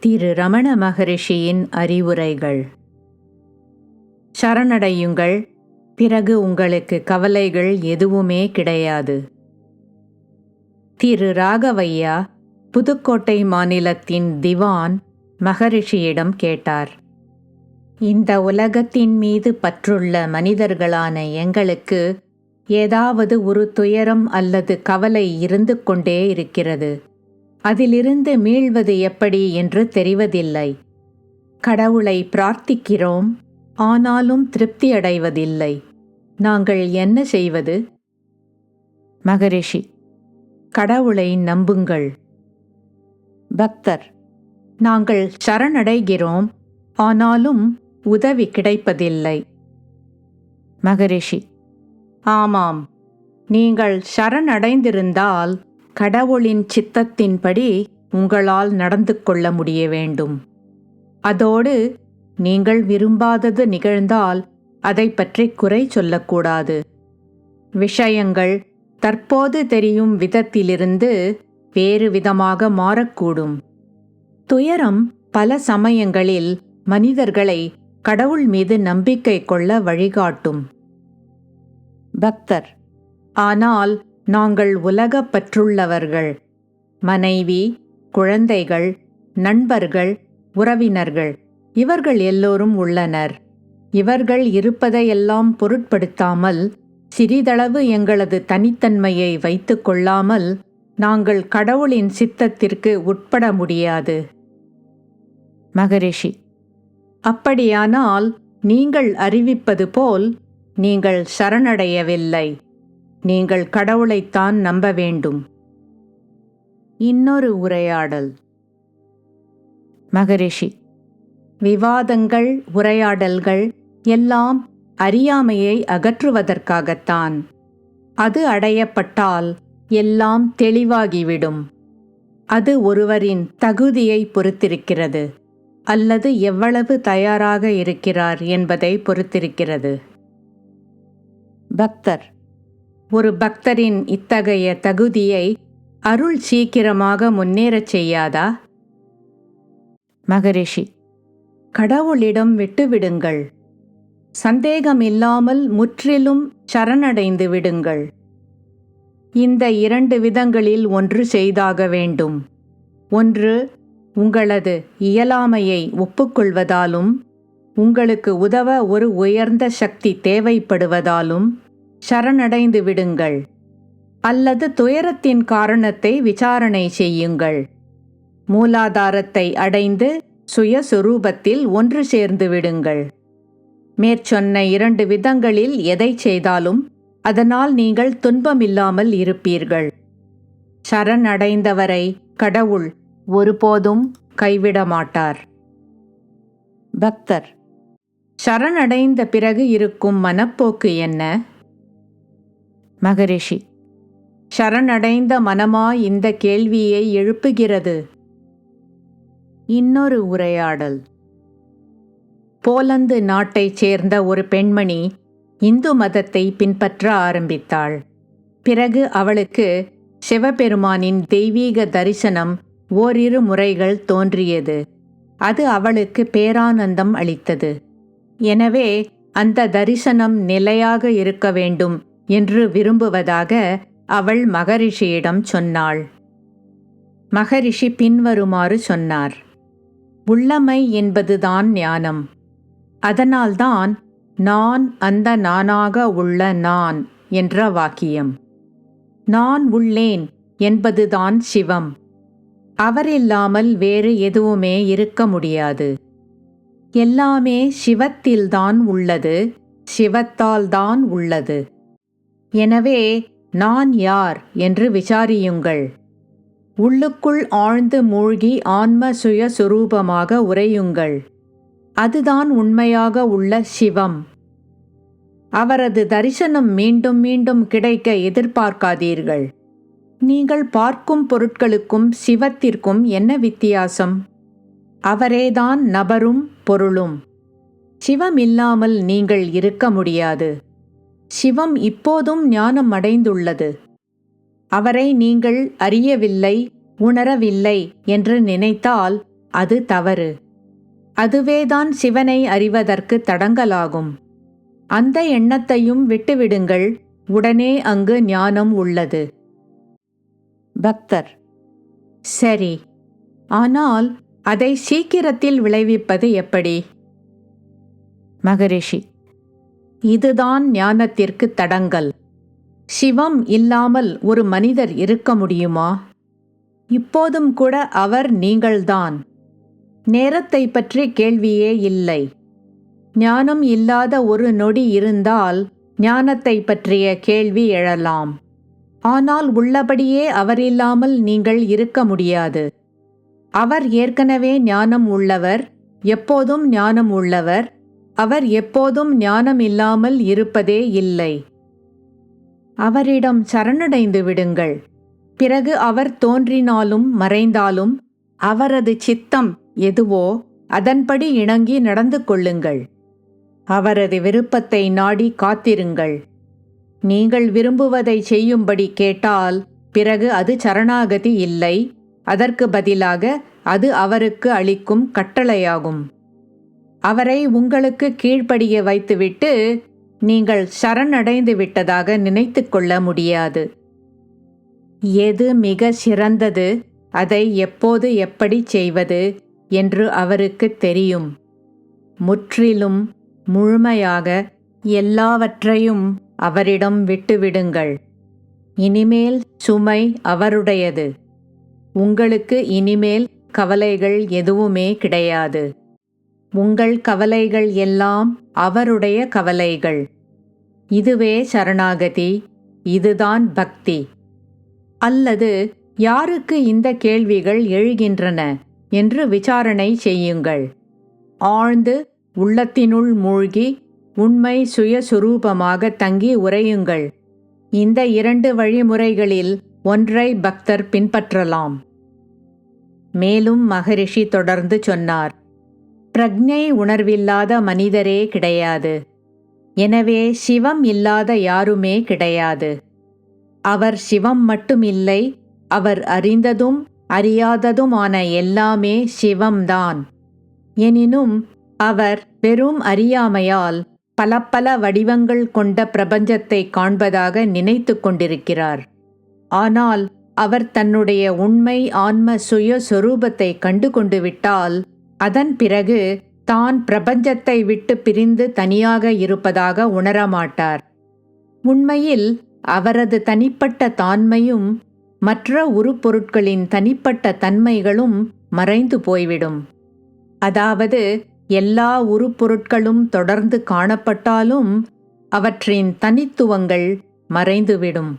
திரு ரமண மகரிஷியின் அறிவுரைகள். சரணடையுங்கள். பிறகு உங்களுக்கு கவலைகள் எதுவுமே கிடையாது. திரு ராகவையா புதுக்கோட்டை மாநிலத்தின் திவான் மகரிஷியிடம் கேட்டார். இந்த உலகத்தின் மீது பற்றுள்ள மனிதர்களான எங்களுக்கு ஏதாவது ஒரு துயரம் அல்லது கவலை இருந்து கொண்டே இருக்கிறது. அதிலிருந்து மீள்வது எப்படி என்று தெரிவதில்லை. கடவுளை பிரார்த்திக்கிறோம் ஆனாலும் திருப்தி அடைவதில்லை. நாங்கள் என்ன செய்வது? மகரிஷி கடவுளை நம்புங்கள். பக்தர் நாங்கள் சரணடைகிறோம் ஆனாலும் உதவி கிடைப்பதில்லை. மகரிஷி ஆமாம் நீங்கள் சரணடைந்திருந்தால் கடவுளின் சித்தத்தின்படி உங்களால் நடந்து கொள்ள முடிய வேண்டும். அதோடு நீங்கள் விரும்பாதது நிகழ்ந்தால் அதை பற்றி குறை சொல்லக்கூடாது. விஷயங்கள் தற்போது தெரியும் விதத்திலிருந்து வேறு விதமாக மாறக்கூடும். துயரம் பல சமயங்களில் மனிதர்களை கடவுள் மீது நம்பிக்கை கொள்ள வழிகாட்டும். பக்தர். ஆனால் நாங்கள் உலகப் பற்றுள்ளவர்கள். மனைவி குழந்தைகள் நண்பர்கள் உறவினர்கள் இவர்கள் எல்லோரும் உள்ளனர். இவர்கள் இருப்பதையெல்லாம் பொருட்படுத்தாமல் சிறிதளவு எங்களது தனித்தன்மையை வைத்து கொள்ளாமல் நாங்கள் கடவுளின் சித்தத்திற்கு உட்பட முடியாது. மகரிஷி அப்படியானால் நீங்கள் அறிவிப்பது போல் நீங்கள் சரணடையவில்லை. நீங்கள் கடவுளைத்தான் நம்ப வேண்டும். இன்னொரு உரையாடல். மகரிஷி விவாதங்கள் உரையாடல்கள் எல்லாம் அறியாமையை அகற்றுவதற்காகத்தான். அது அடையப்பட்டால் எல்லாம் தெளிவாகிவிடும். அது ஒருவரின் தகுதியை பொறுத்திருக்கிறது அல்லது எவ்வளவு தயாராக இருக்கிறார் என்பதை பொறுத்திருக்கிறது. பக்தர் ஒரு பக்தரின் இத்தகைய தகுதியை அருள் சீக்கிரமாக முன்னேறச் செய்யாதா? மகரிஷி கடவுளிடம் விட்டுவிடுங்கள். சந்தேகமில்லாமல் முற்றிலும் சரணடைந்து விடுங்கள். இந்த இரண்டு விதங்களில் ஒன்று செய்தாக வேண்டும். ஒன்று உங்களது இயலாமையை ஒப்புக்கொள்வதாலும் உங்களுக்கு உதவ ஒரு உயர்ந்த சக்தி தேவைப்படுவதாலும் சரணடைந்து விடுங்கள். அல்லது துயரத்தின் காரணத்தை விசாரணை செய்யுங்கள். மூலாதாரத்தை அடைந்து சுயசுரூபத்தில் ஒன்று சேர்ந்து விடுங்கள். மேற்சொன்ன இரண்டு விதங்களில் எதை செய்தாலும் அதனால் நீங்கள் துன்பமில்லாமல் இருப்பீர்கள். சரணடைந்தவரை கடவுள் ஒருபோதும் கைவிட மாட்டார். பக்தர். சரணடைந்த பிறகு இருக்கும் மனப்போக்கு என்ன? மகரிஷி சரணடைந்த மனமா இந்த கேள்வியை எழுப்புகிறது. இன்னொரு உரையாடல். போலந்து நாட்டைச் சேர்ந்த ஒரு பெண்மணி இந்து மதத்தை பின்பற்ற ஆரம்பித்தாள். பிறகு அவளுக்கு சிவபெருமானின் தெய்வீக தரிசனம் ஓரிரு முறைகள் தோன்றியது. அது அவளுக்கு பேரானந்தம் அளித்தது. எனவே அந்த தரிசனம் நிலையாக இருக்க வேண்டும் என்று விரும்புவதாக அவள் மகரிஷியிடம் சொன்னாள். மகரிஷி பின்வருமாறு சொன்னார். உள்ளமை என்பதுதான் ஞானம். அதனால்தான் நான் அந்த நானாக உள்ள நான் என்ற வாக்கியம். நான் உள்ளேன் என்பதுதான் சிவம். அவரில்லாமல் வேறு எதுவுமே இருக்க முடியாது. எல்லாமே சிவத்தில்தான் உள்ளது சிவத்தால்தான் உள்ளது. எனவே நான் யார் என்று விசாரியுங்கள். உள்ளுக்குள் ஆழ்ந்து மூழ்கி ஆன்ம சுய சுரூபமாக உரையுங்கள் அதுதான் உண்மையாக உள்ள சிவம். அவரது தரிசனம் மீண்டும் மீண்டும் கிடைக்க எதிர்பார்க்காதீர்கள். நீங்கள் பார்க்கும் பொருட்களுக்கும் சிவத்திற்கும் என்ன வித்தியாசம்? அவரேதான் நபரும் பொருளும். சிவம் இல்லாமல் நீங்கள் இருக்க முடியாது. சிவம் இப்போதும் ஞானம் அடைந்துள்ளது அவரை நீங்கள் அறியவில்லை உணரவில்லை என்று நினைத்தால் அது தவறு. அதுவேதான் சிவனை அறிவதற்கு தடங்கலாகும். அந்த எண்ணத்தையும் விட்டுவிடுங்கள் உடனே அங்கு ஞானம் உள்ளது. பக்தர். சரி. ஆனால் அதை சீக்கிரத்தில் விளைவிப்பது எப்படி? மகரிஷி. இதுதான் ஞானத்திற்கு தடங்கல். சிவம் இல்லாமல் ஒரு மனிதர் இருக்க முடியுமா? இப்போதும் கூட அவர் நீங்கள்தான். நேரத்தை பற்றி கேள்வியே இல்லை. ஞானம் இல்லாத ஒரு நொடி இருந்தால் ஞானத்தை பற்றிய கேள்வி எழலாம். ஆனால் உள்ளபடியே அவரில்லாமல் நீங்கள் இருக்க முடியாது. அவர் ஏற்கனவே ஞானம் உள்ளவர் எப்போதும் ஞானம் உள்ளவர் அவர் எப்போதும் ஞானம் இல்லாமல் இருப்பதே இல்லை. அவரிடம் சரணடைந்து விடுங்கள். பிறகு அவர் தோன்றினாலும் மறைந்தாலும் அவரது சித்தம் எதுவோ அதன்படி இணங்கி நடந்து கொள்ளுங்கள். அவரது விருப்பத்தை நாடி காத்திருங்கள். நீங்கள் விரும்புவதை செய்யும்படி கேட்டால் பிறகு அது சரணாகதி இல்லை. அதற்கு பதிலாக அது அவருக்கு அளிக்கும் கட்டளையாகும். அவரை உங்களுக்கு கீழ்ப்படிய வைத்துவிட்டு நீங்கள் சரணடைந்து விட்டதாக நினைத்து கொள்ள முடியாது. எது மிக சிறந்தது அதை எப்போது எப்படி செய்வது என்று அவருக்கு தெரியும். முற்றிலும் முழுமையாக எல்லாவற்றையும் அவரிடம் விட்டுவிடுங்கள். இனிமேல் சுமை அவருடையது. உங்களுக்கு இனிமேல் கவலைகள் எதுவுமே கிடையாது. உங்கள் கவலைகள் எல்லாம் அவருடைய கவலைகள். இதுவே சரணாகதி இதுதான் பக்தி. அல்லது யாருக்கு இந்த கேள்விகள் எழுகின்றன என்று விசாரணை செய்யுங்கள். ஆழ்ந்து உள்ளத்தினுள் மூழ்கி உண்மை சுயசுரூபமாக தங்கி உரையுங்கள் இந்த இரண்டு வழிமுறைகளில் ஒன்றை பக்தர் பின்பற்றலாம். மேலும் மகரிஷி தொடர்ந்து சொன்னார் பிரக்ஞை உணர்வில்லாத மனிதரே கிடையாது. எனவே சிவம் இல்லாத யாருமே கிடையாது. அவர் சிவம் மட்டுமில்லை அவர் அறிந்ததும் அறியாததுமான எல்லாமே சிவம்தான். எனினும் அவர் வெறும் அறியாமையால் பல பல வடிவங்கள் கொண்ட பிரபஞ்சத்தை காண்பதாக நினைத்து கொண்டிருக்கிறார். ஆனால் அவர் தன்னுடைய உண்மை ஆன்ம சுய சொரூபத்தை கண்டு கொண்டு விட்டால் அதன் பிறகு தான் பிரபஞ்சத்தை விட்டு பிரிந்து தனியாக இருப்பதாக உணரமாட்டார். உண்மையில் அவரது தனிப்பட்ட தான்மையும் மற்ற உருப்பொருட்களின் தனிப்பட்ட தன்மைகளும் மறைந்து போய்விடும். அதாவது எல்லா உருப்பொருட்களும் தொடர்ந்து காணப்பட்டாலும் அவற்றின் தனித்துவங்கள் மறைந்துவிடும்.